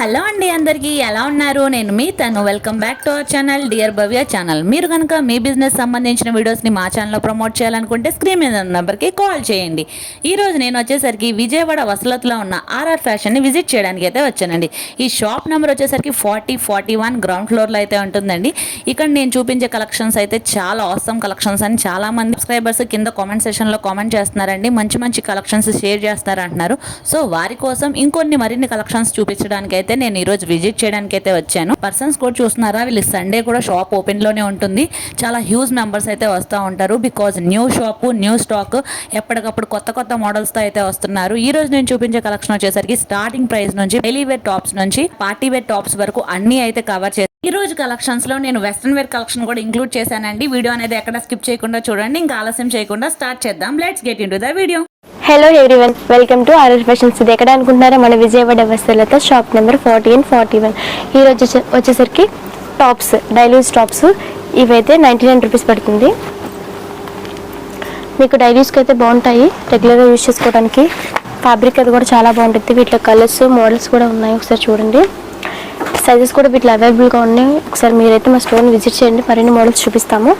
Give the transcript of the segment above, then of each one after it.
Hello అండి అందరికీ ఎలా ఉన్నారు? నేను మీ తను. Welcome back to our channel dear Bhavya channel మీరు కనుక మీ బిజినెస్ సంబంధించిన వీడియోస్ని మా ఛానల్లో ప్రమోట్ చేయాలనుకుంటే స్క్రీన్ మీద ఉన్న నెంబర్కి కాల్ చేయండి. ఈరోజు నేను వచ్చేసరికి విజయవాడ వసలత్లో ఉన్న ఆర్ఆర్ ఫ్యాషన్ని విజిట్ చేయడానికి అయితే వచ్చానండి. ఈ షాప్ నెంబర్ వచ్చేసరికి ఫార్టీ ఫార్టీ వన్ గ్రౌండ్ ఫ్లోర్లో అయితే ఉంటుందండి. ఇక్కడ నేను చూపించే కలెక్షన్స్ అయితే చాలా అవసరం కలెక్షన్స్ అని చాలా మంది సబ్స్క్రైబర్స్ కింద కామెంట్ సెషన్లో కామెంట్ చేస్తున్నారండి. మంచి మంచి కలెక్షన్స్ షేర్ చేస్తారంటున్నారు. సో వారి కోసం ఇంకొన్ని మరిన్ని కలెక్షన్స్ చూపించడానికి అయితే అయితే నేను ఈరోజు విజిట్ చేయడానికి అయితే వచ్చాను. పర్సన్స్ కూడా చూస్తున్నారా? వీళ్ళు సండే కూడా షాప్ ఓపెన్లోనే ఉంటుంది. చాలా హ్యూజ్ మెంబర్స్ అయితే వస్తూ ఉంటారు. Because new shop new stock ఎప్పటికప్పుడు కొత్త కొత్త మోడల్స్తో అయితే వస్తున్నారు. ఈ రోజు నేను చూపించే కలెక్షన్ వచ్చేసరికి స్టార్టింగ్ ప్రైస్ నుంచి డైలీ వేర్ టాప్స్ నుంచి పార్టీ వేర్ టాప్స్ వరకు అన్ని అయితే కవర్ చేసి ఈ రోజు కలెక్షన్స్లో నేను వెస్ట్రన్ వేర్ కలెక్షన్ కూడా ఇంక్లూడ్ చేశానండి. వీడియో అనేది ఎక్కడ స్కిప్ చేయకుండా చూడండి. ఇంకా ఆలస్యం చేయకుండా స్టార్ట్ చేద్దాం. Let's get into the video. Hello everyone welcome to RS fashions ఇది ఎక్కడ అనుకుంటున్నారా మన విజయవాడ వస్తువులతో shop number forty and forty one ఈ రోజు వచ్చే- వచ్చేసరికి టాప్స్ డైలీ యూస్ టాప్స్ ఇవైతే నైంటీ నైన్ రూపీస్ పడుతుంది. మీకు డైలీ యూస్కి అయితే బాగుంటాయి రెగ్యులర్గా యూస్ చేసుకోవడానికి ఫ్యాబ్రిక్ అది కూడా చాలా బాగుంటుంది. వీటిలో కలర్స్ మోడల్స్ కూడా ఉన్నాయి. ఒకసారి చూడండి. సైజెస్ కూడా వీటిలో అవైలబుల్గా ఉన్నాయి. ఒకసారి మీరైతే మా స్టోర్ని విజిట్ చేయండి. మరిన్ని మోడల్స్ చూపిస్తాము.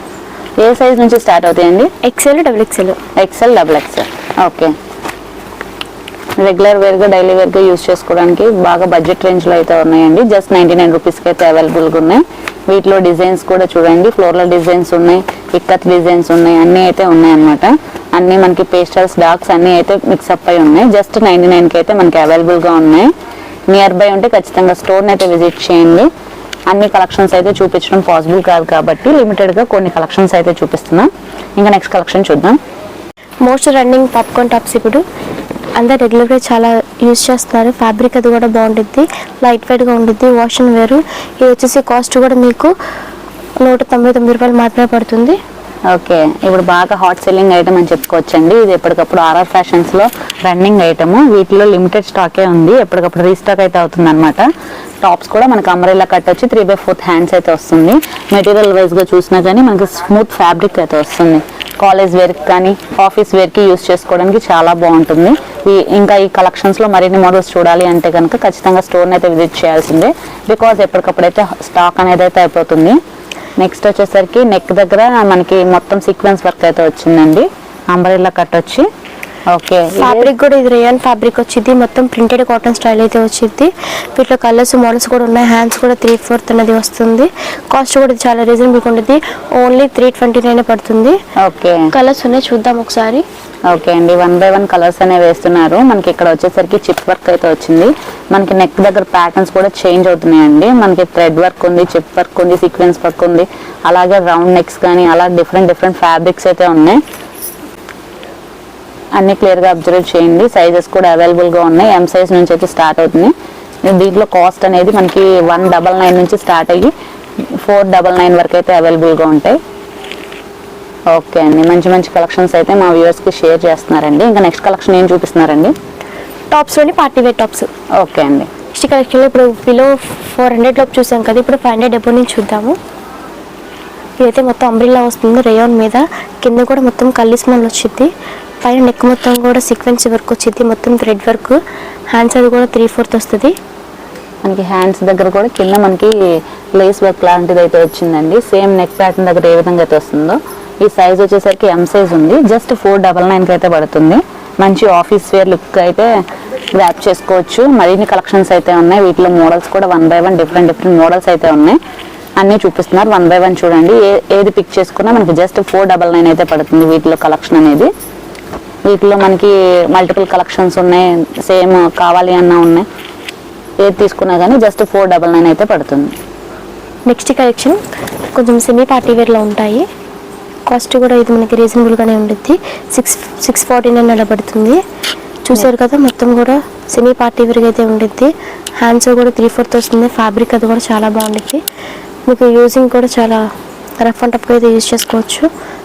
ఏ సైజ్ నుంచి స్టార్ట్ అవుతాయండి? XL double XL XL double XL okay. Regular వేర్గా daily వేర్గా యూజ్ చేసుకోవడానికి బాగా బడ్జెట్ రేంజ్లో అయితే ఉన్నాయండి. జస్ట్ నైంటీ నైన్ రూపీస్కి అయితే అవైలబుల్గా ఉన్నాయి. వీటిలో డిజైన్స్ కూడా చూడండి. ఫ్లోర్ల డిజైన్స్ ఉన్నాయి ఇక్కత్ డిజైన్స్ ఉన్నాయి అన్నీ అయితే ఉన్నాయి అన్నమాట అన్నీ మనకి పేస్టల్స్ డాక్స్ అన్నీ అయితే మిక్సప్ అయి ఉన్నాయి. జస్ట్ నైంటీ నైన్కి అయితే మనకి అవైలబుల్గా ఉన్నాయి. నియర్ బై ఉంటే ఖచ్చితంగా స్టోర్ని అయితే విజిట్ చేయండి. అన్ని కలెక్షన్స్ అయితే చూపించడం పాసిబుల్ కాదు కాబట్టి లిమిటెడ్గా కొన్ని కలెక్షన్స్ అయితే చూపిస్తున్నాం. ఇంకా నెక్స్ట్ కలెక్షన్ చూద్దాం. మోస్ట్ రన్నింగ్ పాప్కార్న్ టాప్స్ ఇప్పుడు. అందరు రెగ్యులర్గా చాలా యూజ్ చేస్తున్నారు. ఫ్యాబ్రిక్ అది కూడా బాగుంటుంది లైట్ వెయిట్గా ఉంటుంది వాష్ అండ్ వేరు. ఇది వచ్చేసి కాస్ట్ కూడా మీకు నూట తొంభై తొమ్మిది రూపాయలు మాత్రమే పడుతుంది. ఓకే. ఇప్పుడు బాగా హాట్ సెల్లింగ్ ఐటమ్ అని చెప్పుకోవచ్చండి. ఇది ఎప్పటికప్పుడు ఆర్ఆర్ ఫ్యాషన్స్లో రన్నింగ్ ఐటమ్ వీటిలో లిమిటెడ్ స్టాకే ఉంది. ఎప్పటికప్పుడు రీస్టాక్ అయితే అవుతుంది అనమాట టాప్స్ కూడా మనకు అంబ్రెల్లా కట్ వచ్చి త్రీ బై ఫోర్త్ హ్యాండ్స్ అయితే వస్తుంది. మెటీరియల్ వైజ్గా చూసినా కానీ మనకి స్మూత్ ఫ్యాబ్రిక్ అయితే వస్తుంది. కాలేజ్ వేర్ కానీ ఆఫీస్ వేర్కి యూస్ చేసుకోవడానికి చాలా బాగుంటుంది. ఈ- ఇంకా ఈ కలెక్షన్స్లో మరిన్ని మోడల్స్ చూడాలి అంటే కనుక ఖచ్చితంగా స్టోర్ని అయితే విజిట్ చేయాల్సిందే. బికాస్ ఎప్పటికప్పుడు అయితే స్టాక్ అనేది అయితే అయిపోతుంది. నెక్స్ట్ వచ్చేసరికి నెక్ దగ్గర మనకి మొత్తం సీక్వెన్స్ వర్క్ అయితే వచ్చిందండి. అంబరిల్లా కట్ వచ్చి ఓకే. ఫ్యాబ్రిక్ కూడా ఇది రేయన్ ఫ్యాబ్రిక్ వచ్చింది. మొత్తం ప్రింటెడ్ కాటన్ స్టైల్ అయితే వచ్చింది. వీటిలో కలర్స్ మోడల్స్ కూడా ఉన్నాయి. హ్యాండ్స్ కూడా త్రీ ఫోర్త్ అనేది వస్తుంది. కాస్ట్ కూడా చాలా రీజనబుల్గా ఉంటుంది. ఓన్లీ త్రీ ట్వంటీ నైన్ పడుతుంది. ఓకే. కలర్స్ ఉన్నాయి. చూద్దాం ఒకసారి. ఓకే అండి. వన్ బై వన్ కలర్స్ అనేవి వేస్తున్నారు. మనకి ఇక్కడ వచ్చేసరికి చిప్ వర్క్ అయితే వచ్చింది. మనకి నెక్ దగ్గర ప్యాటర్న్స్ కూడా చేంజ్ అవుతున్నాయండి. మనకి థ్రెడ్ వర్క్ ఉంది చిప్ వర్క్ ఉంది సీక్వెన్స్ వర్క్ ఉంది. అలాగే రౌండ్ నెక్స్ కానీ అలా డిఫరెంట్ డిఫరెంట్ ఫ్యాబ్రిక్స్ అయితే ఉన్నాయి. అన్ని క్లియర్గా అబ్జర్వ్ చేయండి. సైజెస్ కూడా అవైలబుల్గా ఉన్నాయి. ఎం సైజ్ నుంచి అయితే స్టార్ట్ అవుతుంది. దీంట్లో కాస్ట్ అనేది మనకి వన్ డబల్ నైన్ నుంచి స్టార్ట్ అయ్యి ఫోర్ డబల్ నైన్ వరకు అయితే అవైలబుల్గా ఉంటాయి. ఓకే అండి. మంచి మంచి కలెక్షన్స్ అయితే మా వ్యూవర్స్కి షేర్ చేస్తున్నారండి. ఇంకా నెక్స్ట్ కలెక్షన్ ఏం చూపిస్తున్నారండి? టాప్స్లోని పార్టీ వేర్ టాప్స్ ఓకే అండి. నెక్స్ట్ కలెక్షన్లో ఇప్పుడు బిలో ఫోర్ హండ్రెడ్ లోపు చూసాం కదా. ఇప్పుడు ఫైవ్ హండ్రెడ్ డెబ్బో నుంచి చూద్దాము. ఇదైతే మొత్తం అంబ్రిల్లా వస్తుంది. రేయాన్ మీద. కింద కూడా మొత్తం కల్లీస్ మోల్ వచ్చింది. పైన నెక్ మొత్తం కూడా సీక్వెన్స్ వర్క్ వచ్చింది. మొత్తం థ్రెడ్ వర్క్ హ్యాండ్స్ అది కూడా త్రీ ఫోర్త్ వస్తుంది. మనకి హ్యాండ్స్ దగ్గర కూడా కింద మనకి లేస్ వర్క్ లాంటిది అయితే వచ్చిందండి. సేమ్ నెక్ ప్యాటర్న్ దగ్గర ఏ విధంగా అయితే వస్తుందో. ఈ సైజ్ వచ్చేసరికి ఎం సైజ్ ఉంది. జస్ట్ ఫోర్ డబల్ నైన్కి అయితే పడుతుంది. మంచి ఆఫీస్ వేర్ లుక్ అయితే వ్యాప్ చేసుకోవచ్చు. మరిన్ని కలెక్షన్స్ అయితే ఉన్నాయి. వీటిలో మోడల్స్ కూడా one by one different different models అయితే ఉన్నాయి. అన్నీ చూపిస్తున్నారు. వన్ బై వన్ చూడండి. ఏ ఏది పిక్ చేసుకున్నా మనకి జస్ట్ ఫోర్ డబల్ నైన్ అయితే పడుతుంది వీటిలో కలెక్షన్ అనేది. వీటిలో మనకి మల్టిపుల్ కలెక్షన్స్ ఉన్నాయి. సేమ్ కావాలి అన్నా ఉన్నాయి. ఏది తీసుకున్నా కానీ జస్ట్ ఫోర్ డబల్ నైన్ అయితే పడుతుంది. నెక్స్ట్ కలెక్షన్ కొంచెం సెమీ పార్టీ వేర్లో ఉంటాయి. కాస్ట్ కూడా ఇది మనకి రీజనబుల్గానే ఉంటుంది సిక్స్ సిక్స్ ఫార్టీ నైన్ అలా పడుతుంది. చూసారు కదా మొత్తం కూడా సెమీ పార్టీ వేర్గా అయితే ఉంటుంది హ్యాండ్స్ కూడా త్రీ ఫోర్త్ వస్తుంది. ఫ్యాబ్రిక్ అది కూడా చాలా బాగుంటుంది మీకు యూజింగ్ కూడా చాలా రఫ్ అండ్ టఫ్గా అయితే యూజ్ చేసుకోవచ్చు.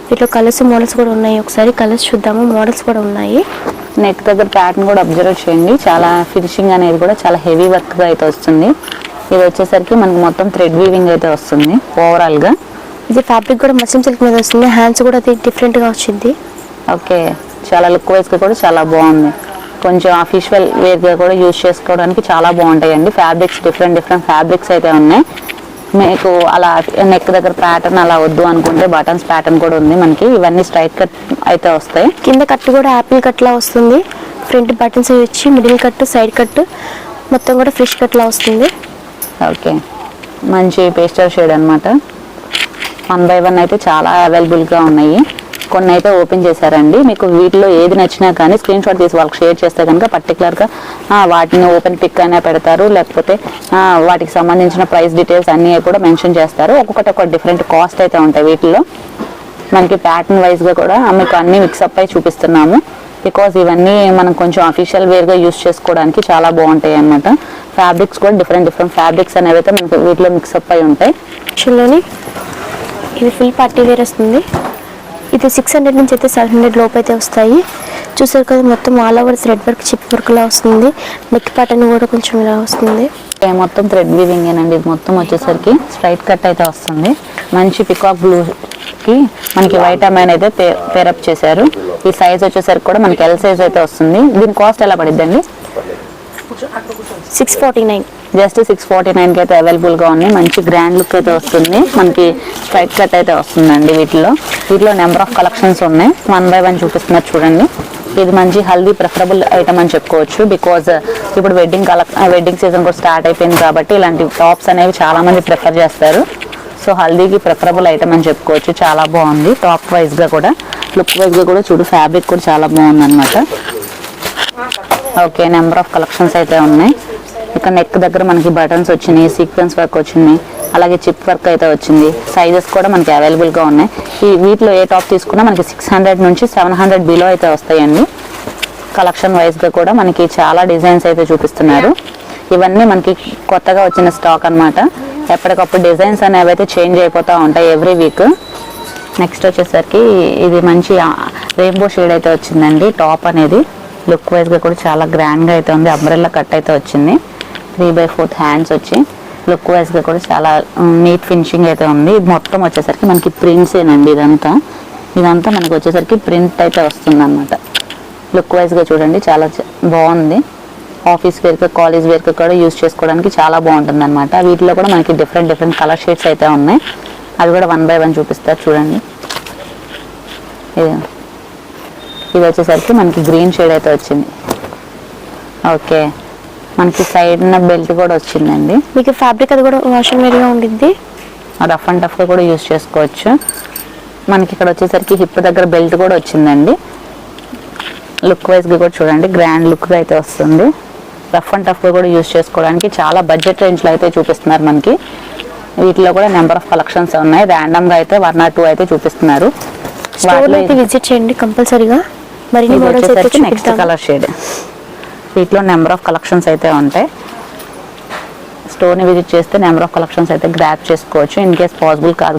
వీటిలో కలర్స్ మోడల్స్ కూడా ఉన్నాయి. ఒకసారి కలర్స్ చూద్దాము. మోడల్స్ కూడా ఉన్నాయి. నెక్ దగ్గర ప్యాటర్న్ కూడా అబ్జర్వ్ చేయండి. చాలా ఫినిషింగ్ అనేది కూడా చాలా హెవీ వర్క్గా అయితే వస్తుంది. ఇది వచ్చేసరికి మనకి మొత్తం థ్రెడ్ వీవింగ్ అయితే వస్తుంది. ఓవరాల్గా ఇది ఫ్యాబ్రిక్ కూడా మసిన్ సిల్క్ మీద వస్తుంది. హ్యాండ్స్ కూడా అది డిఫరెంట్గా వచ్చింది. ఓకే. చాలా లుక్ వైజ్గా కూడా చాలా బాగుంది. కొంచెం అఫీషియల్ వేర్గా కూడా యూజ్ చేసుకోవడానికి చాలా బాగుంటాయండి. ఫ్యాబ్రిక్స్ డిఫరెంట్ డిఫరెంట్ ఫ్యాబ్రిక్స్ అయితే ఉన్నాయి. మీకు అలా నెక్ దగ్గర ప్యాటర్న్ అలా వద్దు అనుకుంటే బటన్స్ ప్యాటర్న్ కూడా ఉంది మనకి. ఇవన్నీ స్ట్రైట్ కట్ అయితే వస్తాయి. కింద కట్ కూడా యాపిల్ కట్లా వస్తుంది. ఫ్రంట్ బటన్స్ వచ్చి మిడిల్ కట్ సైడ్ కట్ మొత్తం కూడా ఫ్రెష్ కట్లా వస్తుంది. ఓకే మంచి పేస్టర్ షేడ్ అన్నమాట. వన్ బై వన్ అయితే చాలా అవైలబుల్గా ఉన్నాయి. కొన్ని అయితే ఓపెన్ చేశారండి. మీకు వీటిలో ఏది నచ్చినా కానీ స్క్రీన్ షాట్ తీసి వాళ్ళకి షేర్ చేస్తే కనుక పర్టికులర్గా వాటిని ఓపెన్ పిక్ అయినా పెడతారు. లేకపోతే వాటికి సంబంధించిన ప్రైస్ డీటెయిల్స్ అన్నీ కూడా మెన్షన్ చేస్తారు. ఒక్కొక్కటి ఒక డిఫరెంట్ కాస్ట్ అయితే ఉంటాయి వీటిలో. మనకి ప్యాటర్న్ వైజ్గా కూడా మీకు అన్నీ మిక్సప్ అయి చూపిస్తున్నాము. బికాజ్ ఇవన్నీ మనం కొంచెం అఫీషియల్ వేర్గా యూస్ చేసుకోవడానికి చాలా బాగుంటాయి అన్నమాట. ఫ్యాబ్రిక్స్ కూడా డిఫరెంట్ డిఫరెంట్ ఫ్యాబ్రిక్స్ అనేవి అయితే మనకి వీటిలో మిక్సప్ అయి ఉంటాయి. ఇది ఫుల్ పార్టీ వేర్ వస్తుంది. ఇది సిక్స్ హండ్రెడ్ నుంచి అయితే సెవెన్ హండ్రెడ్ లోపు అయితే వస్తాయి. చూసారు కదా మొత్తం all over thread work chip work లా వస్తుంది. నెక్ ప్యాటర్న్ కూడా కొంచెం ఇలా వస్తుంది. మొత్తం థ్రెడ్ వీవింగ్ అండి ఇది మొత్తం వచ్చేసరికి స్ట్రైట్ కట్ అయితే వస్తుంది. మంచి పికాక్ బ్లూ కి మనకి వైట్ అమైన్ అయితే పేరప్ చేశారు. ఈ సైజ్ వచ్చేసరికి కూడా మనకి ఎల్ సైజ్ అయితే వస్తుంది. దీని కాస్ట్ ఎలా పడిద్దండి? Six forty nine just six forty నైన్కి అయితే అవైలబుల్గా ఉన్నాయి. మంచి గ్రాండ్ లుక్ అయితే వస్తుంది. మనకి స్ట్రైట్ కట్ అయితే వస్తుందండి వీటిలో. వీటిలో నెంబర్ ఆఫ్ కలెక్షన్స్ ఉన్నాయి. వన్ బై వన్ చూపిస్తున్నారు చూడండి. ఇది మంచి హల్దీ ప్రిఫరబుల్ ఐటమ్ అని చెప్పుకోవచ్చు. బికాజ్ uh, ఇప్పుడు వెడ్డింగ్ కలెక్ వెడ్డింగ్ సీజన్ కూడా స్టార్ట్ అయిపోయింది కాబట్టి ఇలాంటి టాప్స్ అనేవి చాలామంది ప్రిఫర్ చేస్తారు. సో హల్దీకి ప్రిఫరబుల్ ఐటమ్ అని చెప్పుకోవచ్చు. చాలా బాగుంది. టాప్ వైజ్గా కూడా లుక్ వైజ్గా కూడా చూడు ఫ్యాబ్రిక్ కూడా చాలా బాగుంది అనమాట ఓకే నెంబర్ ఆఫ్ కలెక్షన్స్ అయితే ఉన్నాయి. ఇక్కడ నెక్ దగ్గర మనకి బటన్స్ వచ్చినాయి సీక్వెన్స్ వర్క్ వచ్చింది అలాగే చిప్ వర్క్ అయితే వచ్చింది. సైజెస్ కూడా మనకి అవైలబుల్గా ఉన్నాయి. ఈ వీటిలో ఏ టాప్ తీసుకున్నా మనకి సిక్స్ హండ్రెడ్ నుంచి సెవెన్ హండ్రెడ్ బిలో అయితే వస్తాయండి. కలెక్షన్ వైజ్గా కూడా మనకి చాలా డిజైన్స్ అయితే చూపిస్తున్నారు. ఇవన్నీ మనకి కొత్తగా వచ్చిన స్టాక్ అన్నమాట. ఎప్పటికప్పుడు డిజైన్స్ అనేవి అయితే చేంజ్ అయిపోతూ ఉంటాయి ఎవ్రీ వీక్ నెక్స్ట్ వచ్చేసరికి ఇది మంచి రెయిన్బో షేడ్ అయితే వచ్చిందండి. టాప్ అనేది లుక్ వైజ్గా కూడా చాలా గ్రాండ్గా అయితే ఉంది. అంబ్రెల్లా కట్ అయితే వచ్చింది. త్రీ బై ఫోర్త్ హ్యాండ్స్ వచ్చి లుక్ వైజ్గా కూడా చాలా నీట్ ఫినిషింగ్ అయితే ఉంది. ఇది మొత్తం వచ్చేసరికి మనకి ప్రింట్స్ ఏనండి ఇదంతా. ఇదంతా మనకి వచ్చేసరికి ప్రింట్ అయితే వస్తుంది అనమాట లుక్ వైజ్గా చూడండి చాలా బాగుంది. ఆఫీస్ వేర్కి కాలేజ్ వేర్కి కూడా యూస్ చేసుకోవడానికి చాలా బాగుంటుంది అనమాట వీటిలో కూడా మనకి డిఫరెంట్ డిఫరెంట్ కలర్ షేడ్స్ అయితే ఉన్నాయి. అవి కూడా వన్ బై వన్ చూపిస్తారు చూడండి. ఇది. వచ్చేసరికి మనకి గ్రీన్ షేడ్ అయితే వచ్చింది. ఓకే మనకి సైడ్ బెల్ట్ కూడా వచ్చిందండి. మీకు ఫ్యాబ్రిక్ అది కూడా వాషన్ వేర్గా ఉండిద్ది? రఫ్ అండ్ టఫ్గా కూడా యూస్ చేసుకోవచ్చు. మనకి ఇక్కడ వచ్చేసరికి హిప్ దగ్గర బెల్ట్ కూడా వచ్చిందండి. లుక్ వైజ్గా కూడా చూడండి గ్రాండ్ లుక్గా అయితే వస్తుంది. రఫ్ అండ్ టఫ్గా కూడా యూస్ చేసుకోవడానికి చాలా బడ్జెట్ రేంజ్లో అయితే చూపిస్తున్నారు మనకి. వీటిలో కూడా నెంబర్ ఆఫ్ కలెక్షన్స్ ఉన్నాయి. ర్యాండమ్గా అయితే వన్ ఆర్ టూ అయితే చూపిస్తున్నారు. విజిట్ చేయండి కంపల్సరీగా. వచ్చేసరికి నెక్స్ట్ కలర్ షేడ్ వీటిలో నెంబర్ ఆఫ్ కలెక్షన్స్ అయితే ఉంటాయి. స్టోర్ని విజిట్ చేస్తే నెంబర్ ఆఫ్ కలెక్షన్స్ అయితే గ్రాప్ చేసుకోవచ్చు. ఇన్ కేస్ పాసిబుల్ కాదు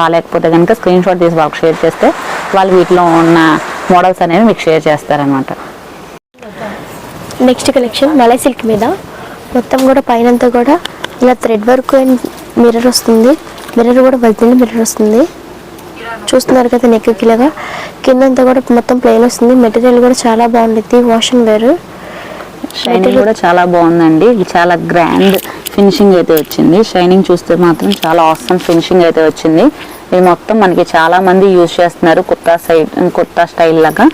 కాలేకపోతే కనుక స్క్రీన్ షాట్ తీసి వాళ్ళకి షేర్ చేస్తే వాళ్ళు వీటిలో ఉన్న మోడల్స్ అనేవి మీకు షేర్ చేస్తారనమాట నెక్స్ట్ కలెక్షన్ మలై సిల్క్ మీద. మొత్తం కూడా పైనంతా కూడా ఇలా థ్రెడ్ వర్క్ అండ్ మిర్రర్ వస్తుంది. మిర్రర్ కూడా వెళ్తుంది మిర్రర్ వస్తుంది. చూస్తున్నారు కదా నెక్కిలాగా కిందంతా కూడా మొత్తం ప్లెయిన్ వస్తుంది. మెటీరియల్ కూడా చాలా బాగుంటుంది వాష్ అండ్ షైనింగ్ కూడా చాలా బాగుందండి. ఇది చాలా గ్రాండ్ ఫినిషింగ్ అయితే వచ్చింది. షైనింగ్ చూస్తే మాత్రం చాలా ఆసమ్ ఫినిషింగ్ అయితే వచ్చింది. ఇది మొత్తం మనకి చాలా మంది యూజ్ చేస్తున్నారు కుర్తా సైడ్ కుర్తా స్టైల్ లాగా.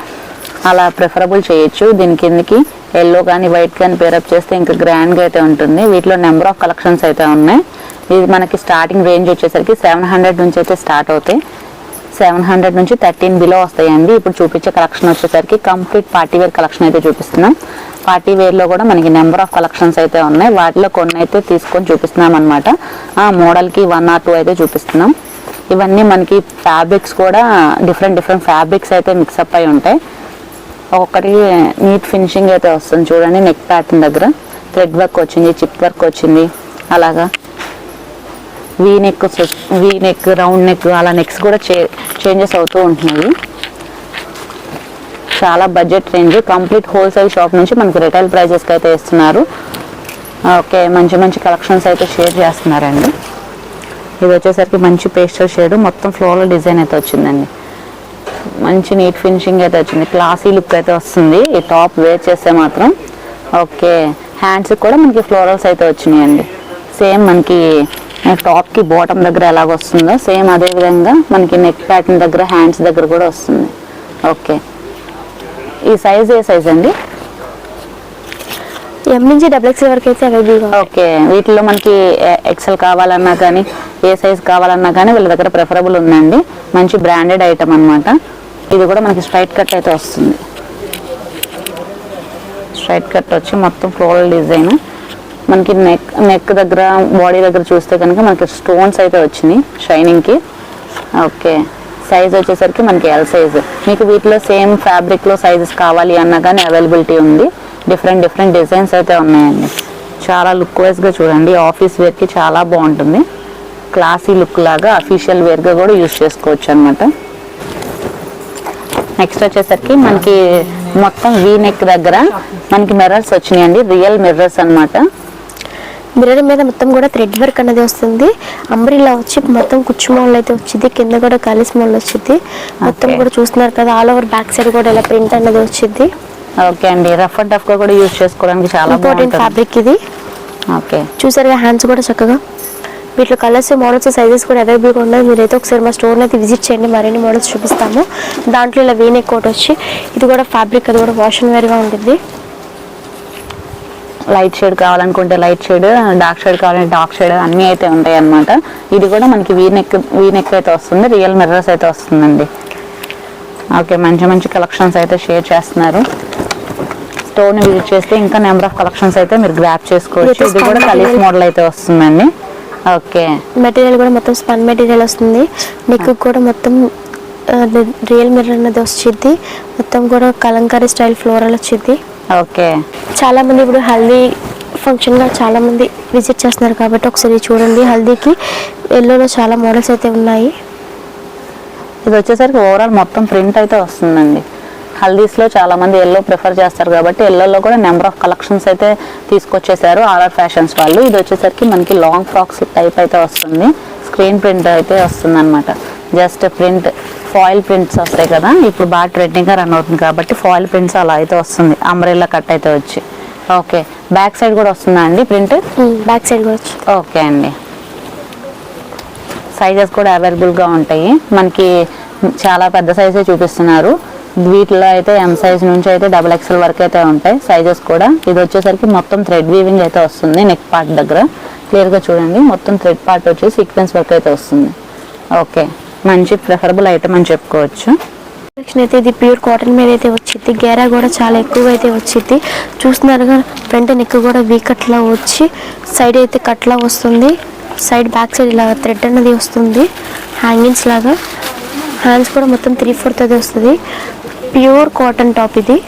అలా ప్రిఫరబుల్ చేయొచ్చు. దీని కిందకి ఎల్లో కానీ వైట్ కానీ పేరప్ చేస్తే ఇంకా గ్రాండ్గా అయితే ఉంటుంది. వీటిలో నెంబర్ ఆఫ్ కలెక్షన్స్ అయితే ఉన్నాయి. ఇది మనకి స్టార్టింగ్ రేంజ్ వచ్చేసరికి సెవెన్ హండ్రెడ్ నుంచి అయితే స్టార్ట్ అవుతాయి. సెవెన్ హండ్రెడ్ నుంచి థర్టీన్ బిలో వస్తాయండి. ఇప్పుడు చూపించే కలెక్షన్ వచ్చేసరికి కంప్లీట్ పార్టీ వేర్ కలెక్షన్ అయితే చూపిస్తున్నాం. పార్టీ వేర్లో కూడా మనకి నెంబర్ ఆఫ్ కలెక్షన్స్ అయితే ఉన్నాయి. వాటిలో కొన్ని అయితే తీసుకొని చూపిస్తున్నాం అనమాట ఆ మోడల్కి వన్ ఆర్ టూ అయితే చూపిస్తున్నాం. ఇవన్నీ మనకి ఫ్యాబ్రిక్స్ కూడా డిఫరెంట్ డిఫరెంట్ ఫ్యాబ్రిక్స్ అయితే మిక్సప్ అయి ఉంటాయి. ఒక్కొక్కటి నీట్ ఫినిషింగ్ అయితే వస్తుంది చూడండి నెక్ ప్యాటర్న్ దగ్గర. థ్రెడ్ వర్క్ వచ్చింది చిప్ వర్క్ వచ్చింది. అలాగా. V neck V neck round neck అలా నెక్స్ కూడా చే చేంజెస్ అవుతూ ఉంటున్నాయి. చాలా budget range complete wholesale shop నుంచి మనకి రిటైల్ ప్రైజెస్కి అయితే ఇస్తున్నారు. ఓకే మంచి మంచి కలెక్షన్స్ అయితే షేర్ చేస్తున్నారండి. ఇది వచ్చేసరికి మంచి పేస్టల్ షేడ్ మొత్తం ఫ్లోరల్ డిజైన్ అయితే వచ్చిందండి. మంచి నీట్ ఫినిషింగ్ అయితే వచ్చింది. క్లాసీ లుక్ అయితే వస్తుంది. ఈ టాప్ వేర్ చేస్తే మాత్రం. ఓకే హ్యాండ్స్ కూడా మనకి ఫ్లోరల్స్ అయితే వచ్చినాయండి. సేమ్ మనకి టాప్కి బాటమ్ దగ్గర ఎలాగ వస్తుందో సేమ్ అదే విధంగా మనకి నెక్ ప్యాటర్న్ దగ్గర హ్యాండ్స్ దగ్గర కూడా వస్తుంది. ఓకే. ఈ సైజ్ ఏ సైజ్ అండి? ఎం నుంచి డబుల్ ఎక్స్ వరకు అయితే అవైలబుల్గా ఓకే. వీటిలో మనకి ఎక్సెల్ కావాలన్నా కానీ ఏ సైజ్ కావాలన్నా కానీ వీళ్ళ దగ్గర ప్రిఫరబుల్ ఉందండి. మంచి బ్రాండెడ్ ఐటమ్ అన్నమాట. ఇది కూడా మనకి స్ట్రైట్ కట్ అయితే వస్తుంది. స్ట్రైట్ కట్ వచ్చి మొత్తం ఫ్లోరల్ డిజైన్ మనకి నెక్ నెక్ దగ్గర బాడీ దగ్గర చూస్తే కనుక మనకి స్టోన్స్ అయితే వచ్చినాయి షైనింగ్కి ఓకే. సైజ్ వచ్చేసరికి మనకి ఎల్ సైజ్ మీకు వీటిలో సేమ్ ఫ్యాబ్రిక్లో సైజెస్ కావాలి అన్నా కానీ అవైలబిలిటీ ఉంది. డిఫరెంట్ డిఫరెంట్ డిజైన్స్ అయితే ఉన్నాయండి. చాలా లుక్ వైజ్గా చూడండి. ఆఫీస్ వేర్కి చాలా బాగుంటుంది. క్లాసీ లుక్ లాగా అఫీషియల్ వేర్గా కూడా యూస్ చేసుకోవచ్చు అనమాట నెక్స్ట్ వచ్చేసరికి మనకి మొత్తం వీ నెక్ దగ్గర మనకి మిర్రర్స్ వచ్చినాయండి. రియల్ మిర్రర్స్ అన్నమాట. మిర్రర్ మీద మొత్తం కూడా థ్రెడ్ వర్క్ అనేది వస్తుంది. అంబ్రిల్లా వచ్చి మొత్తం కుచ్చు మోడల్ అయితే వచ్చింది. కింద కూడా కలిసి మోడల్ వచ్చింది. మొత్తం. కూడా చూస్తున్నారు కదా ఆల్ ఓవర్ బ్యాక్ సైడ్ కూడా ఇలా ప్రింట్ అనేది వచ్చింది. ఓకే అండి. రఫ్ అండ్ టఫ్గా కూడా యూస్ చేసుకోవడానికి చాలా ఇంపార్టెంట్ ఫ్యాబ్రిక్ ఇది. ఓకే. చూసారుగా హ్యాండ్స్ కూడా చక్కగా. వీటిలో కలర్స్ మోడల్స్ సైజెస్ కూడా అవైలబుల్గా ఉన్నాయి. మీరైతే ఒకసారి మా స్టోర్ని అయితే విజిట్ చేయండి. మరిన్ని మోడల్స్ చూపిస్తాము. దాంట్లో ఇలా వీనెక్ కోట్ వచ్చి ఇది కూడా ఫ్యాబ్రిక్ అది కూడా వాష్ అండ్ వేర్గా ఉంటుంది లైట్ షేడ్ కావాలనుకుంటే లైట్ షేడ్ డార్క్ షేడ్ కావాలంటే డార్క్ షేడ్ అన్నీ అయితే ఉంటాయి అన్నమాట ఇది కూడా మనకి వీ నెక్ వీ నెక్ అయితే వస్తుంది రియల్ మిర్రర్స్ అయితే వస్తుందండి. ఓకే మంచి మంచి కలెక్షన్స్ అయితే షేర్ చేస్తున్నారు. స్టోర్ని విజిట్ చేస్తే ఇంకా నెంబర్ ఆఫ్ కలెక్షన్స్ అయితే మీరు గ్రాప్ చేసుకోవచ్చు. ఇది కూడా కలీఫ్ material. మోడల్ అయితే వస్తుందండి. ఓకే. మెటీరియల్ కూడా మొత్తం స్పన్ మెటీరియల్ వస్తుంది. నెక్ కూడా మొత్తం రియల్ మిర్రర్ అనేది వచ్చింది మొత్తం కూడా కలంకారీ స్టైల్ ఫ్లోరల్ వచ్చింది. ఓకే. చాలా మంది ఇప్పుడు హల్దీ ఫంక్షన్గా చాలా మంది విజిట్ చేస్తున్నారు కాబట్టి ఒకసారి చూడండి హల్దీకి. ఎల్లోలో చాలా మోడల్స్ అయితే ఉన్నాయి. ఇది వచ్చేసరికి ఓవరాల్ మొత్తం ప్రింట్ అయితే వస్తుందండి. హల్దీస్లో చాలా మంది ఎల్లో ప్రిఫర్ చేస్తారు కాబట్టి ఎల్లోలో కూడా నెంబర్ ఆఫ్ కలెక్షన్స్ అయితే తీసుకొచ్చేసారు ఆర్ఆర్ ఫ్యాషన్స్ వాళ్ళు. ఇది వచ్చేసరికి మనకి లాంగ్ ఫ్రాక్స్ టైప్ అయితే వస్తుంది. స్క్రీన్ ప్రింట్ అయితే వస్తుంది అనమాట జస్ట్ ప్రింట్ ఫాయిల్ ప్రింట్స్ వస్తాయి కదా. ఇప్పుడు బాగా ట్రెండింగ్గా రన్ అవుతుంది కాబట్టి ఫాయిల్ ప్రింట్స్ అలా అయితే వస్తుంది. అంబ్రెల్లా కట్ అయితే వచ్చి. ఓకే. బ్యాక్ సైడ్ కూడా వస్తుందా అండి ప్రింట్? బ్యాక్ సైడ్ కూడా వచ్చి. ఓకే అండి. సైజెస్ కూడా అవైలబుల్గా ఉంటాయి. మనకి చాలా పెద్ద సైజే చూపిస్తున్నారు. వీటిలో అయితే ఎం సైజ్ నుంచి అయితే డబుల్ ఎక్స్ఎల్ వరకు అయితే ఉంటాయి సైజెస్ కూడా. ఇది వచ్చేసరికి మొత్తం థ్రెడ్ వీవింగ్ అయితే వస్తుంది నెక్ పార్ట్ దగ్గర. క్లియర్గా చూడండి. మొత్తం థ్రెడ్ పార్ట్ వచ్చి సీక్వెన్స్ వర్క్ అయితే వస్తుంది. ఓకే. మంచి ప్రిఫరబుల్ ఐటమ్ అని చెప్పుకోవచ్చు. కలెక్షన్ అయితే ఇది ప్యూర్ కాటన్ మీద అయితే వచ్చింది. గేరా కూడా చాలా ఎక్కువ అయితే వచ్చింది చూస్తున్నారుగా ఫ్రంట్ నెక్ కూడా వీ కట్లా వచ్చి సైడ్ అయితే కట్లా వస్తుంది. సైడ్ బ్యాక్ సైడ్ ఇలా థ్రెడ్ అన్నది వస్తుంది. హ్యాంగింగ్స్ లాగా. హ్యాండ్స్ కూడా మొత్తం త్రీ ఫోర్త్ అది వస్తుంది. ప్యూర్ కాటన్ టాప్ ఇది.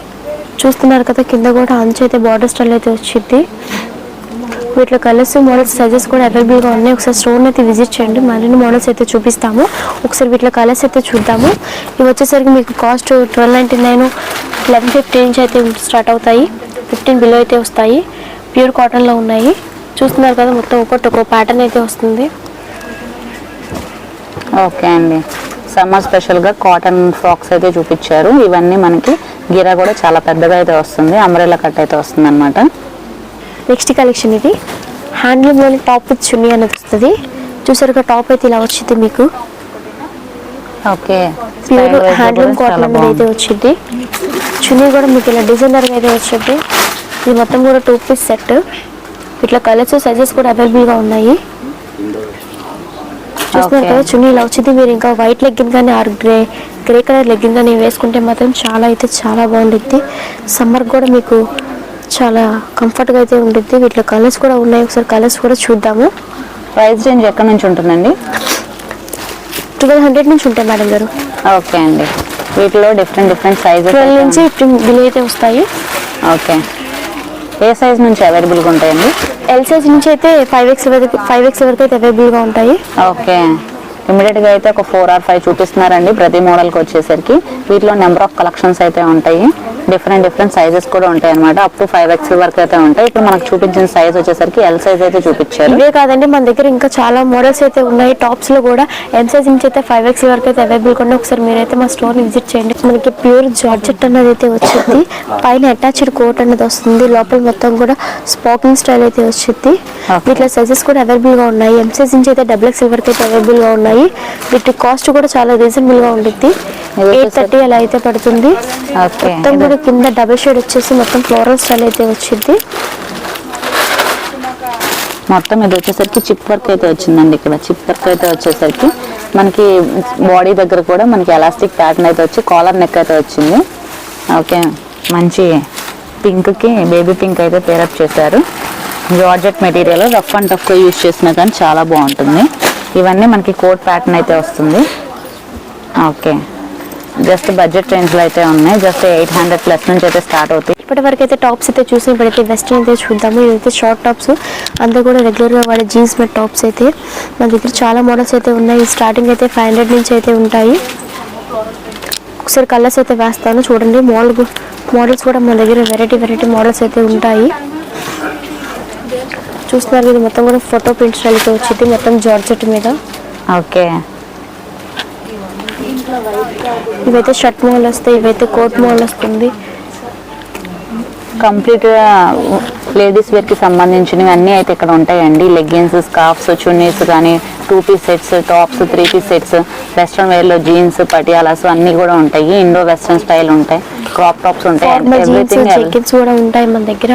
చూస్తున్నారు కదా కింద కూడా అంచు అయితే బార్డర్ స్టైల్ అయితే వచ్చింది. వీటిలో కలర్స్ మోడల్స్ సైజెస్ కూడా అవైలబుల్గా ఉన్నాయి. ఒకసారి స్టోర్ని అయితే విజిట్ చేయండి. మరిన్ని మోడల్స్ అయితే చూపిస్తాము. ఒకసారి వీటిలో కలర్స్ అయితే చూద్దాము. ఇవి వచ్చేసరికి మీకు cost twelve ninety nine eleven fifty నుంచి అయితే స్టార్ట్ అవుతాయి. ఫిఫ్టీన్ బిలో అయితే వస్తాయి. ప్యూర్ కాటన్లో ఉన్నాయి. చూస్తున్నారు కదా మొత్తం ఒక్కొక్కటి ఒక్కో ప్యాటర్న్ అయితే వస్తుంది. ఓకే అండి. సమ్మర్ స్పెషల్గా కాటన్ ఫ్రాక్స్ అయితే చూపించారు. ఇవన్నీ మనకి గిరా కూడా చాలా పెద్దగా అయితే వస్తుంది. అంబ్రెల్లా కట్ అయితే వస్తుంది అనమాట నెక్స్ట్ కలెక్షన్ ఇది. హ్యాండ్లూమ్లోని టాప్ విత్ చున్నీ అనేది వస్తుంది. చూసారుగా టాప్ అయితే ఇలా వచ్చింది మీకు. ఓకే. ప్యూర్ హ్యాండ్లూమ్ కాటన్ అయితే వచ్చింది. చున్నీ కూడా మీకు ఇలా డిజైనర్గా అయితే వచ్చింది. ఇది మొత్తం కూడా టూ పీస్ సెట్. ఇట్లా కలర్స్ సైజెస్ కూడా అవైలబుల్గా ఉన్నాయి. చూస్తున్నారు. కదా చున్నీ ఇలా వచ్చింది. మీరు ఇంకా వైట్ లెగ్గిన్ కానీ or grey grey colour legging కానీ వేసుకుంటే మాత్రం చాలా అయితే చాలా బాగుంటుంది సమ్మర్ కూడా మీకు చాలా కంఫర్ట్గా అయితే ఉంటుంది వీటిలో కలర్స్ కూడా ఉన్నాయి. ఒకసారి కలర్స్ కూడా చూద్దాము. ప్రైస్ రేంజ్ ఎక్కడి నుంచి ఉంటుందండి? ట్వెల్వ్ హండ్రెడ్ నుంచి ఉంటాయి మేడం గారు. ఓకే అండి. వీటిలో డిఫరెంట్ డిఫరెంట్ సైజెస్ ట్వెల్వ్ నుంచి బిల్ అయితే వస్తాయి. ఓకే ఏ సైజ్ నుంచి అవైలబుల్గా ఉంటాయండి? ఎల్ సైజ్ నుంచి అయితే ఫైవ్ ఎక్స్ వరకు ఫైవ్ ఎక్స్ వరకు అయితే అవైలబుల్గా ఉంటాయి. ఓకే ఇమీడియట్గా అయితే ఒక ఫోర్ ఆర్ ఫైవ్ చూపిస్తున్నారండి. ప్రతి మోడల్కి వచ్చేసరికి. వీటిలో నెంబర్ ఆఫ్ కలెక్షన్స్ అయితే ఉంటాయి. డిఫరెంట్ డిఫరెంట్ సైజెస్ కూడా ఉంటాయి అనమాట అప్ టు ఫైవ్ ఎక్స్ వరకు అయితే ఉంటాయి. ఇప్పుడు మనకు చూపించిన సైజ్ వచ్చేసరికి ఎల్ సైజ్ అయితే చూపించారు. ఇవే కాదండి మన దగ్గర ఇంకా చాలా మోడల్స్ అయితే ఉన్నాయి. టాప్స్లో కూడా ఎం సైజ్ నుంచి అయితే ఫైవ్ ఎక్స్ వరకు అయితే అవైలబుల్ కూడా ఒకసారి మీరైతే మా స్టోర్ని విజిట్ చేయండి. మనకి ప్యూర్ జార్జెట్ అన్నది అయితే వచ్చింది. పైన అటాచ్డ్ కోట్ అనేది వస్తుంది. లోపల మొత్తం కూడా స్పాకింగ్ స్టైల్ అయితే వచ్చింది. వీటిలో సైజెస్ కూడా అవైలబుల్గా ఉన్నాయి. ఎం సైజ్ నుంచి అయితే డబుల్ ఎక్స్ వరకు అయితే అవైలబుల్గా ఉన్నాయి. వీటి కాస్ట్ కూడా చాలా రీజనబుల్గా ఉంటుంది ఎయిట్ థర్టీ అలా అయితే పడుతుంది. మొత్తం కూడా కింద డబుల్ షేడ్ వచ్చేసి మొత్తం ఫ్లోరల్ స్టైల్ అయితే వచ్చింది. మొత్తం ఇది వచ్చేసరికి చిప్ వర్క్ అయితే వచ్చిందండి. ఇక్కడ చిప్ వర్క్ అయితే వచ్చేసరికి మనకి బాడీ దగ్గర కూడా మనకి ఎలాస్టిక్ ప్యాటర్న్ అయితే వచ్చి కాలర్ నెక్ అయితే వచ్చింది. ఓకే. మంచి పింక్కి బేబీ పింక్ అయితే పేరప్ చేశారు. జార్జెట్ మెటీరియల్ రఫ్ అండ్ టఫ్గా యూజ్ చేసినా కానీ చాలా బాగుంటుంది. ఇవన్నీ మనకి కోట్ ప్యాటర్న్ అయితే వస్తుంది. ఓకే. జస్ట్ బడ్జెట్ రేంజ్లో అయితే ఉన్నాయి. జస్ట్ ఎయిట్ హండ్రెడ్ ప్లస్ నుంచి అయితే స్టార్ట్ అవుతాయి. ఇప్పటి వరకు అయితే టాప్స్ అయితే చూసి ఇప్పుడైతే వెస్ట్రన్ అయితే చూద్దాము. ఇదైతే షార్ట్ టాప్స్. అంతా కూడా రెగ్యులర్గా వాడే జీన్స్ మెట్ టాప్స్ అయితే. మన దగ్గర చాలా మోడల్స్ అయితే ఉన్నాయి. స్టార్టింగ్ అయితే ఫైవ్ హండ్రెడ్ నుంచి అయితే ఉంటాయి. ఒకసారి కలర్స్ అయితే వేస్తాను. చూడండి మోడల్ మోడల్స్ కూడా మన దగ్గర వెరైటీ వెరైటీ మోడల్స్ అయితే ఉంటాయి. చూస్తున్నారు ఇది మొత్తం కూడా ఫోటో ప్రింట్ అయితే వచ్చింది. మొత్తం జార్జెట్ మీద. ఓకే. ఇవైతే షర్ట్ మోడల్ వస్తాయి ఇవైతే కోట్ మోడల్ వస్తుంది. కంప్లీట్గా లేడీస్ వేర్కి సంబంధించినవి అన్నీ అయితే ఇక్కడ ఉంటాయండి. లెగ్గిన్స్ స్కార్ఫ్స్ చున్నీస్ కానీ two piece sets tops three piece sets western వేర్లో jeans Patialas అన్నీ కూడా ఉంటాయి. ఇండో వెస్ట్రన్ స్టైల్ ఉంటాయి. క్రాప్ టాప్స్ ఉంటాయి. జెకెట్స్ కూడా ఉంటాయి మన దగ్గర.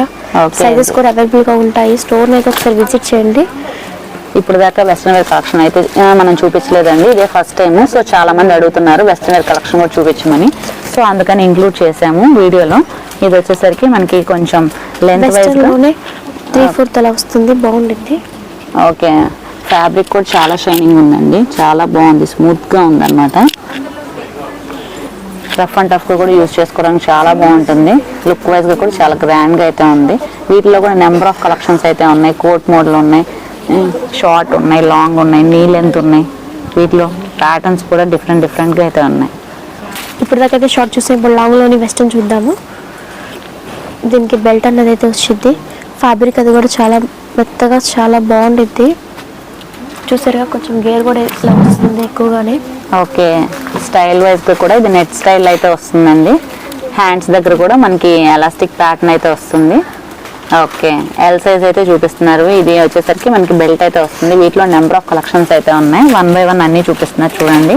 సైజెస్ కూడా అవైలబుల్గా ఉంటాయి. స్టోర్ అయితే ఒకసారి విజిట్ చేయండి. ఇప్పుడు దాకా వెస్ట్రన్ వేర్ కలెక్షన్ అయితే మనం చూపించలేదండి. ఇదే ఫస్ట్ టైం సో చాలా మంది అడుగుతున్నారు వెస్ట్రన్ వేర్ కలెక్షన్ కూడా చూపించమని. సో అందుకని ఇంక్లూడ్ చేసాము వీడియోలో. ఇది వచ్చేసరికి మనకి కొంచెం లెంత్ వైజ్ త్రీ ఫోర్త్ అలా వస్తుంది. బాగుంటుంది. ఓకే. ఫ్యాబ్రిక్ కూడా చాలా షైనింగ్ ఉందండి. చాలా బాగుంది. స్మూత్గా ఉందన్నమాట రఫ్ అండ్ టఫ్ కూడా యూజ్ చేసుకోవడానికి చాలా బాగుంటుంది. లుక్ వైజ్గా కూడా చాలా గ్రాండ్గా అయితే ఉంది. వీటిలో కూడా నెంబర్ ఆఫ్ కలెక్షన్స్ అయితే ఉన్నాయి. కోట్ మోడల్ ఉన్నాయి. షార్ట్ ఉన్నాయి లాంగ్ ఉన్నాయి నీ లెంత్ ఉన్నాయి. వీటిలో ప్యాటర్న్స్ కూడా డిఫరెంట్ డిఫరెంట్గా అయితే ఉన్నాయి. ఇప్పుడు దాకా అయితే షార్ట్ చూస్తే ఇప్పుడు లాంగ్లోని వెస్టర్న్ చూద్దాము. దీనికి బెల్ట్ అన్నది అయితే వచ్చింది ఫ్యాబ్రిక్ అది కూడా చాలా మెత్తగా చాలా బాగుండిద్ది. చూసారుగా కొంచెం గేర్ కూడా ఇట్లా వస్తుంది ఎక్కువగానే. ఓకే స్టైల్ వైజ్గా కూడా ఇది నెట్ స్టైల్ అయితే వస్తుందండి. హ్యాండ్స్ దగ్గర కూడా మనకి ఎలాస్టిక్ ప్యాటర్న్ అయితే వస్తుంది. ఓకే. ఎల్ సైజ్ అయితే చూపిస్తున్నారు. ఇది వచ్చేసరికి మనకి బెల్ట్ అయితే వస్తుంది. వీటిలో నెంబర్ ఆఫ్ కలెక్షన్స్ అయితే ఉన్నాయి. వన్ బై వన్ అన్ని చూపిస్తున్నారు చూడండి.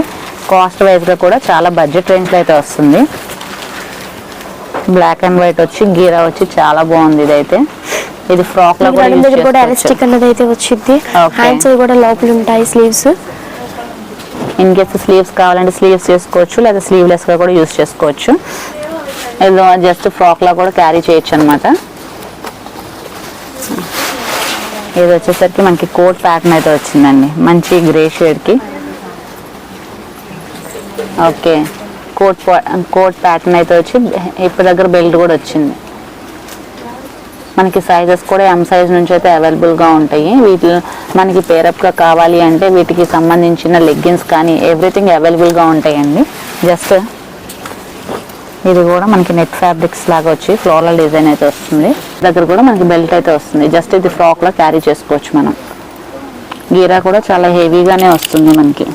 కాస్ట్ వైజ్గా కూడా చాలా బడ్జెట్ రేంజ్లో అయితే వస్తుంది. బ్లాక్ అండ్ వైట్ వచ్చి గీరా వచ్చి చాలా బాగుంది ఇదైతే. ఇది ఫ్రాక్లో కూడా. ఎలాస్టిక్ అన్నది అయితే వచ్చింది. హ్యాండ్స్ కూడా లోపల ఉంటాయి స్లీవ్స్ ఇన్ కేస్ స్లీవ్స్ కావాలంటే స్లీవ్స్ చేసుకోవచ్చు లేదా స్లీవ్లెస్గా కూడా యూస్ చేసుకోవచ్చు. ఏదో జస్ట్ ఫ్రాక్ లా కూడా క్యారీ చేయొచ్చు అనమాట ఇది వచ్చేసరికి మనకి కోట్ ప్యాటర్న్ అయితే వచ్చిందండి. మంచి గ్రే షేడ్కి ఓకే. కోట్ కోట్ ప్యాటర్న్ అయితే వచ్చి ఇప్పుడు దగ్గర బెల్ట్ కూడా వచ్చింది. మనకి సైజెస్ కూడా ఎం సైజ్ నుంచి అయితే అవైలబుల్గా ఉంటాయి. వీటి మనకి పేరప్గా కావాలి అంటే వీటికి సంబంధించిన లెగ్గిన్స్ కానీ ఎవ్రీథింగ్ అవైలబుల్గా ఉంటాయండి. జస్ట్ ఇది కూడా మనకి నెట్ ఫ్యాబ్రిక్స్ లాగా వచ్చి ఫ్లోరల్ డిజైన్ అయితే వస్తుంది. దగ్గర కూడా మనకి బెల్ట్ అయితే వస్తుంది. జస్ట్ ఇది ఫ్రాక్లో క్యారీ చేసుకోవచ్చు మనం. గీరా కూడా చాలా హెవీగానే వస్తుంది మనకి.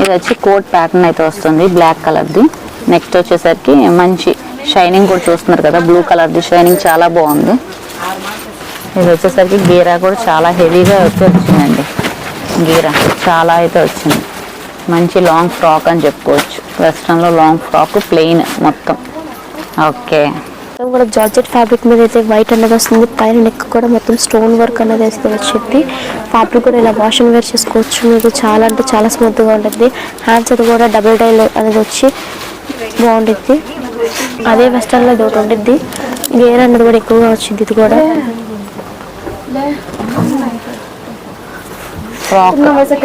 ఇది వచ్చి కోట్ ప్యాటర్న్ అయితే వస్తుంది బ్లాక్ కలర్ది నెక్స్ట్ వచ్చేసరికి మంచి షైనింగ్ కూడా చూస్తున్నారు కదా బ్లూ కలర్ది షైనింగ్ చాలా బాగుంది. ఇది వచ్చేసరికి గీరా కూడా చాలా హెవీగా వచ్చి వచ్చిందండి. గీరా చాలా అయితే వచ్చింది. మంచి లాంగ్ ఫ్రాక్ అని చెప్పుకోవచ్చు. వెస్ట్రన్లో లాంగ్ ఫ్రాక్ ప్లెయిన్ మొత్తం. ఓకే. కూడా జార్జెట్ ఫ్యాబ్రిక్ మీద అయితే వైట్ అనేది వస్తుంది. పైన నెక్ కూడా మొత్తం స్టోన్ వర్క్ అనేది వేస్తే వచ్చింది ఫ్యాబ్రిక్ కూడా ఇలా వాష్ అండ్ వేర్ చేసుకోవచ్చు. మీకు చాలా అంటే చాలా స్మూత్గా ఉంటుంది. హ్యాండ్స్ అది కూడా డబుల్ డైల్ అనేది వచ్చి బాగుంటుంది. అదే వెస్టర్న్లో ఇది ఒకటి ఉంటుంది గేర్ అన్నది కూడా ఎక్కువగా వచ్చింది ఇది కూడా. Frock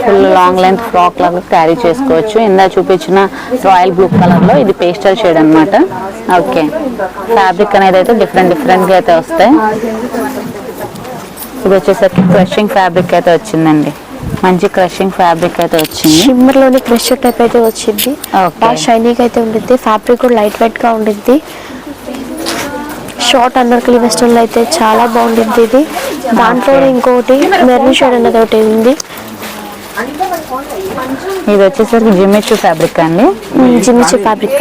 full long length frock లాగా క్యారీ చేసుకోవచ్చు. ఇందా చూపించిన రాయల్ బ్లూ కలర్లో ఇది పేస్టల్ షేడ్ అన్నమాట. ఓకే ఫ్యాబ్రిక్ అనేది అయితే డిఫరెంట్ డిఫరెంట్గా అయితే వస్తాయి. ఇది వచ్చేసరికి క్రషింగ్ ఫ్యాబ్రిక్ అయితే వచ్చిందండి. మంచి క్రషింగ్ ఫ్యాబ్రిక్ అయితే వచ్చింది. షిమ్మర్లోని క్రష్ టైప్ అయితే వచ్చింది. బాగా షైనీగా అయితే ఉంటుంది ఫ్యాబ్రిక్ కూడా లైట్ వెయిట్గా ఉంటుంది షార్ట్ అన్నర్కలి వెస్టర్న్లో అయితే చాలా బాగుంటుంది ఇది. దాంట్లో ఇంకోటి మెరూన్ షేడ్ అన్నది ఒకటి ఉంది. ఇది వచ్చేసరికి జిమ్మిచూ ఫ్యాబ్రిక్ అండి. Jimmy Choo fabric.